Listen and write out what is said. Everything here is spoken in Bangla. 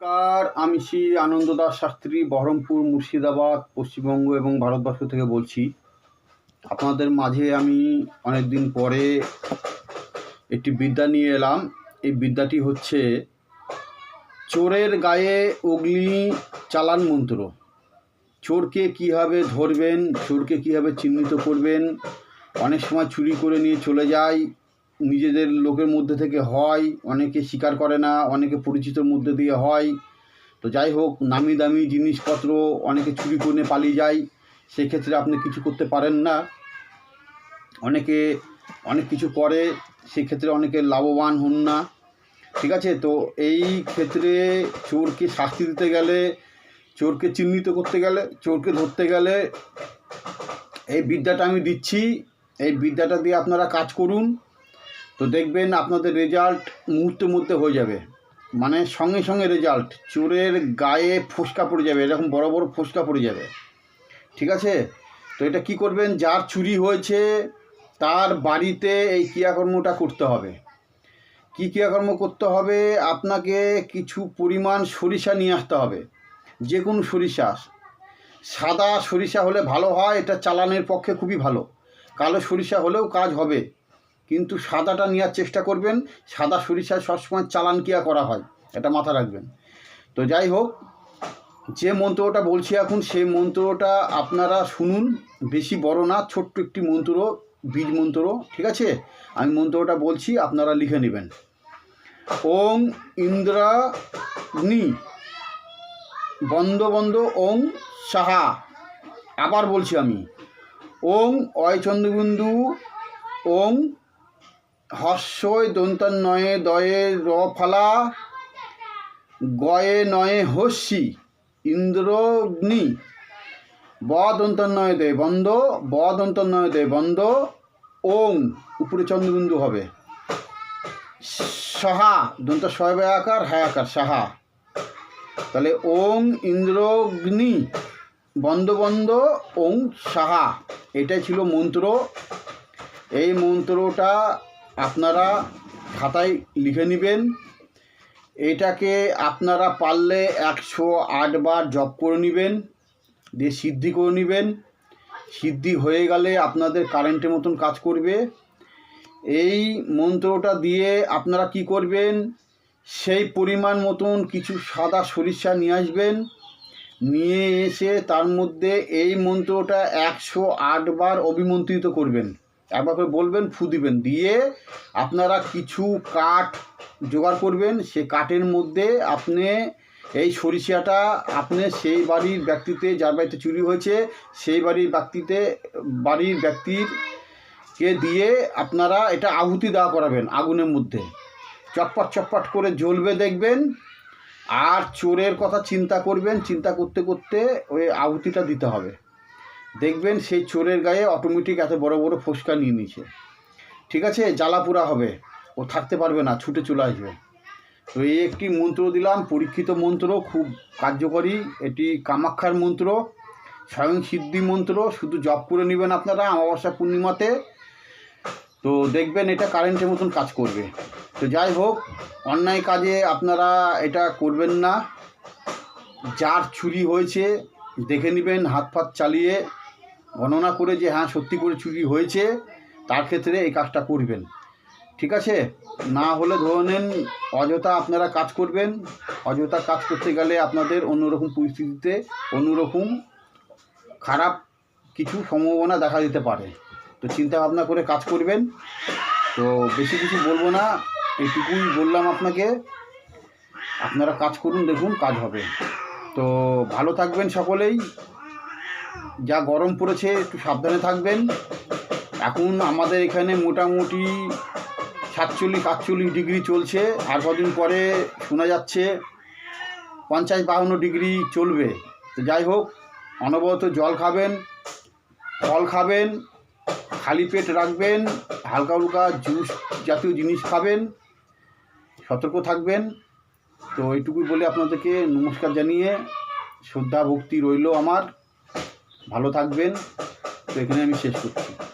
নমস্কার, আমি শ্রী আনন্দদাস শাস্ত্রী, বহরমপুর, মুর্শিদাবাদ, পশ্চিমবঙ্গ এবং ভারতবর্ষ থেকে বলছি। আপনাদের মাঝে আমি অনেক দিন পরে একটি বিদ্যা নিয়ে এলাম। এই বিদ্যাটি হচ্ছে, চোরের গায়ে অগ্নি চালান মন্ত্র। চোরকে কীভাবে ধরবেন, চোরকে কীভাবে চিহ্নিত করবেন? অনেক সময় চুরি করে নিয়ে চলে যায় নিজেদের লোকের মধ্যে থেকে হয়, অনেকে স্বীকার করে না, অনেকে পরিচিতর মধ্যে দিয়ে হয়। তো যাই হোক, নামি দামি জিনিসপত্র অনেকে চুরি করে পালিয়ে যায়, সেক্ষেত্রে আপনি কিছু করতে পারেন না। অনেকে অনেক কিছু করে, সেক্ষেত্রে অনেকে লাভবান হন না। ঠিক আছে? তো এই ক্ষেত্রে চোরকে শাস্তি দিতে গেলে, চোরকে চিহ্নিত করতে গেলে, চোরকে ধরতে গেলে এই বিদ্যাটা আমি দিচ্ছি। এই বিদ্যাটা দিয়ে আপনারা কাজ করুন। তো দেখবেন আপনাদের রেজাল্ট মুহূর্তে মুহূর্তে হয়ে যাবে। মানে সঙ্গে সঙ্গে রেজাল্ট চোরের গায়ে ফোসকা পড়ে যাবে, এরকম বড় বড় ফোসকা পড়ে যাবে। ঠিক আছে? তো এটা কি করবেন? যার চুরি হয়েছে, তার বাড়িতে এই ক্রিয়াকর্মটা করতে হবে। কি ক্রিয়াকর্ম করতে হবে? আপনাকে কিছু পরিমাণ সরিষা নিয়ে আসতে হবে। যে কোনো সরিষা। সাদা সরিষা হলে ভালো হয়, এটা চালানের পক্ষে খুবই ভালো। কালো সরিষা হলেও কাজ হবে। কিন্তু সাদাটা নেওয়ার চেষ্টা করবেন, সাদা সরিষায় সবসময় চালান কিয়া করা হয়, এটা মাথা রাখবেন। তো যাই হোক, যে মন্ত্রটা বলছি এখন, সেই মন্ত্রটা আপনারা শুনুন, বেশি বড় না, ছোট্ট একটি মন্ত্র বীজ মন্ত্র ঠিক আছে? আমি মন্ত্রটা বলছি, আপনারা লিখে নেবেন। ওং ইন্দ্রাগ্নি বন্দ বন্দ ওং সাহা, আবার বলছি আমি। ওং অয় চন্দ্রবিন্দু ওং হর্ষয় দন্তন্নয়ে দয়ে র গয়ে নয়ে হস্যি, ইন্দ্রগ্নি। ব দন্তন্নয় দে বন্ধ, ব দন্তন্নয় দে বন্ধ, ওং, উপরে চন্দ্রবিন্দু হবে। সাহা, দন্ত শয় আকার হ্যাঁ আকার, সাহা। তাহলে ওং, ইন্দ্রগ্নি, বন্ধ বন্ধ, ওং, সাহা। এটাই ছিল মন্ত্র। এই মন্ত্রটা আপনারা খাতায় লিখে নেবেন। এটাকে আপনারা পারলে একশো আটবার জপ করে নেবেন, দিয়ে সিদ্ধি করে নেবেন। সিদ্ধি হয়ে গেলে আপনাদের কারেন্টের মতন কাজ করবে। এই মন্ত্রটা দিয়ে আপনারা কি করবেন, সেই পরিমাণ মতন কিছু সাদা সরিষা নিয়ে আসবেন। নিয়ে এসে তার মধ্যে এই মন্ত্রটা একশো আটবার অভিমন্ত্রিত করবেন। একবার বলবেন, ফু দিবেন। দিয়ে আপনারা কিছু কাঠ জোগাড় করবেন। সে কাঠের মধ্যে আপনি এই সরিষাটা, আপনি সেই বাড়ির ব্যক্তিতে, যার বাড়িতে চুরি হয়েছে, সেই বাড়ির ব্যক্তিতে, বাড়ির ব্যক্তির কে দিয়ে আপনারা এটা আহুতি দেওয়া করাবেন আগুনের মধ্যে। চটপট চটপট করে জ্বলবে দেখবেন। আর চোরের কথা চিন্তা করবেন, চিন্তা করতে করতে ওই আহুতিটা দিতে হবে। দেখবেন সেই চোরের গায়ে অটোমেটিক এত বড় বড় ফোসকা নিয়ে নিছে ঠিক আছে? জ্বালাপুরা হবে। ও থাকতে পারবে না, ছুটে চলে আসবে। তো এই একটি মন্ত্র দিলাম, পরীক্ষিত মন্ত্র, খুব কার্যকরী। এটি কামাক্ষার মন্ত্র, স্বয়ং সিদ্ধি মন্ত্র, শুধু জপ করে নেবেন আপনারা অমাবস্যা পূর্ণিমাতে। তো দেখবেন এটা কারেন্টের মতন কাজ করবে। তো যাই হোক, অন্যায় কাজে আপনারা এটা করবেন না। যার চুরি হয়েছে, দেখে নেবেন হাত ফাত চালিয়ে। গণনা করে যে হ্যাঁ সত্যি করে চুরি হয়েছে, তার ক্ষেত্রে এই কাজটা করবেন। ঠিক আছে? না হলে ধরে নেন, অযথা আপনারা কাজ করবেন। অযথা কাজ করতে গেলে আপনাদের অন্যরকম পরিস্থিতিতে, অন্যরকম খারাপ কিছু সম্ভাবনা দেখা দিতে পারে। তো চিন্তা ভাবনা করে কাজ করবেন। তো বেশি কিছু বলব না এইটুকুই বললাম আপনাকে। আপনারা কাজ করুন, দেখুন, কাজ হবে। তো ভালো থাকবেন সকলেই। যা গরম পড়েছে, একটু সাবধানে থাকবেন। এখন আমাদের এখানে মোটামুটি সাতচল্লিশ, আটচল্লিশ ডিগ্রি চলছে। আর কদিন পরে শোনা যাচ্ছে পঞ্চাশ বাহান্ন ডিগ্রি চলবে। তো যাই হোক, অনবরত জল খাবেন, ফল খাবেন, খালি পেট রাখবেন, হালকা হালকা জুস জাতীয় জিনিস খাবেন, সতর্ক থাকবেন। তো এইটুকুই বলে আপনাদেরকে নমস্কার জানিয়ে শ্রদ্ধা ভক্তি রইল আমার। ভালো থাকবেন। তো এখানে আমি শেষ করছি।